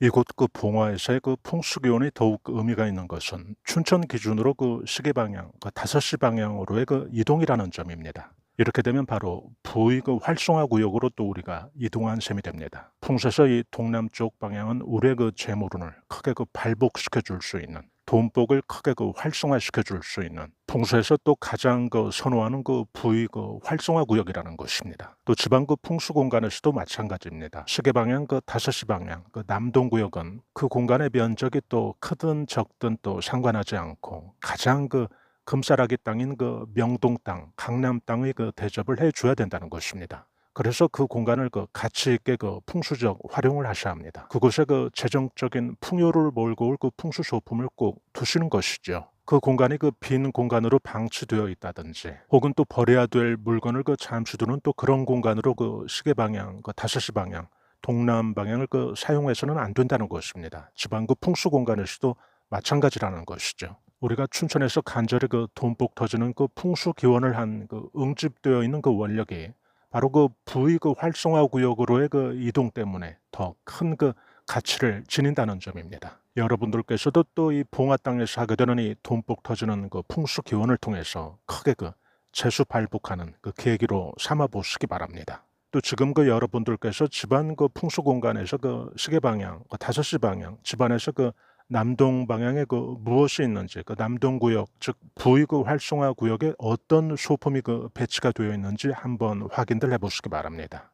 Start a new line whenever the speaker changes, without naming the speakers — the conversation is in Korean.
이곳 그 봉화에서의 그 풍수 기온이 더욱 그 의미가 있는 것은 춘천 기준으로 그 시계 방향, 그 5시 방향으로의 그 이동이라는 점입니다. 이렇게 되면 바로 부의 그 활성화 구역으로 또 우리가 이동한 셈이 됩니다. 풍수에서 이 동남쪽 방향은 우리의 그 재물운을 크게 그 발복시켜 줄 수 있는 돈복을 크게 그 활성화시켜 줄 수 있는 풍수에서 또 가장 그 선호하는 그 부의 그 활성화 구역이라는 것입니다. 또 지방 그 풍수 공간에서도 마찬가지입니다. 시계 방향 그 5시 방향 그 남동 구역은 그 공간의 면적이 또 크든 적든 또 상관하지 않고 가장 그 금싸라기 땅인 그 명동 땅, 강남 땅의 그 대접을 해 줘야 된다는 것입니다. 그래서 그 공간을 그 가치 있게 그 풍수적 활용을 하셔야 합니다. 그곳에 그 재정적인 풍요를 몰고 올 그 풍수 소품을 꼭 두시는 것이죠. 그 공간이 그 빈 공간으로 방치되어 있다든지 혹은 또 버려야 될 물건을 그 잠시 두는 또 그런 공간으로 그 시계 방향, 그 5시 방향, 동남 방향을 그 사용해서는 안 된다는 것입니다. 지방구 풍수 공간에서도 마찬가지라는 것이죠. 우리가 춘천에서 간절히 그 돈복 터지는 그 풍수 기원을 한 그 응집되어 있는 그 원력이 바로 그 부의 그 활성화 구역으로의 그 이동 때문에 더 큰 그 가치를 지닌다는 점입니다. 여러분들께서도 또 이 봉화 땅에서 하게 되는 이 돈복 터지는 그 풍수 기원을 통해서 크게 그 재수 발복하는 그 계기로 삼아 보시기 바랍니다. 또 지금 그 여러분들께서 집안 그 풍수 공간에서 그 시계 방향, 그 5시 방향, 집안에서 그 남동 방향에 그 무엇이 있는지, 그 남동 구역, 즉그 활성화 구역에 어떤 소품이 그 배치가 되어 있는지 한번 확인들 해보시기 바랍니다.